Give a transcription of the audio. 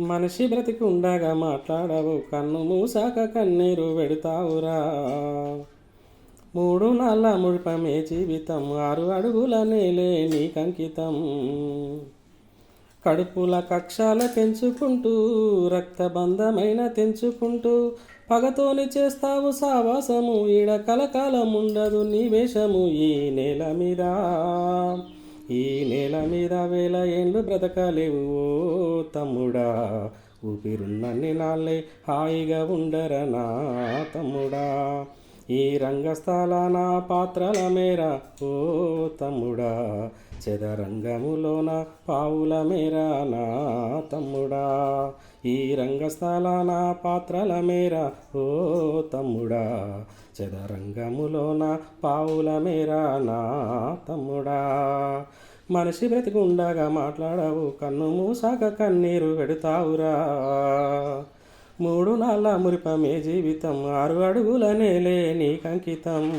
మనిషి బ్రతికి ఉండగా మాట్లాడవు కన్ను మూసాక కన్నీరు పెడతావురా. మూడు నాళ్ళ ముడిపమే జీవితం ఆరు అడుగుల నేలే నీకంకితం కడుపుల కక్షాల పెంచుకుంటూ రక్తబంధమైన తెంచుకుంటూ పగతోని చేస్తావు సావాసము ఈడ కలకాలం ఉండదు నీ వేషము ఈ నేల మీద. ఈ నేల మీద వేల ఏండ్లు బ్రతకలేవు ఓ తమ్ముడా. ఊపిరున్నన్ని నాళ్ళే హాయిగా ఉండరా నా తమ్ముడా. ఈ రంగస్థలాన పాత్రల మేర ఓ తమ్ముడా. చెదరంగములోన పావుల మేర నా తమ్ముడా. ఈ రంగస్థలాన పాత్రల మేర ఓ తమ్ముడా. చెదరంగములోన పావుల మేర నా తమ్ముడా. మనిషి బ్రతికుండగా మాట్లాడవు కన్ను మూసాక కన్నీరు పెడతావురా. మూడు నాళ్ళ మురిపమే జీవితం. ఆరు అడుగుల నేలే నీకంకితం.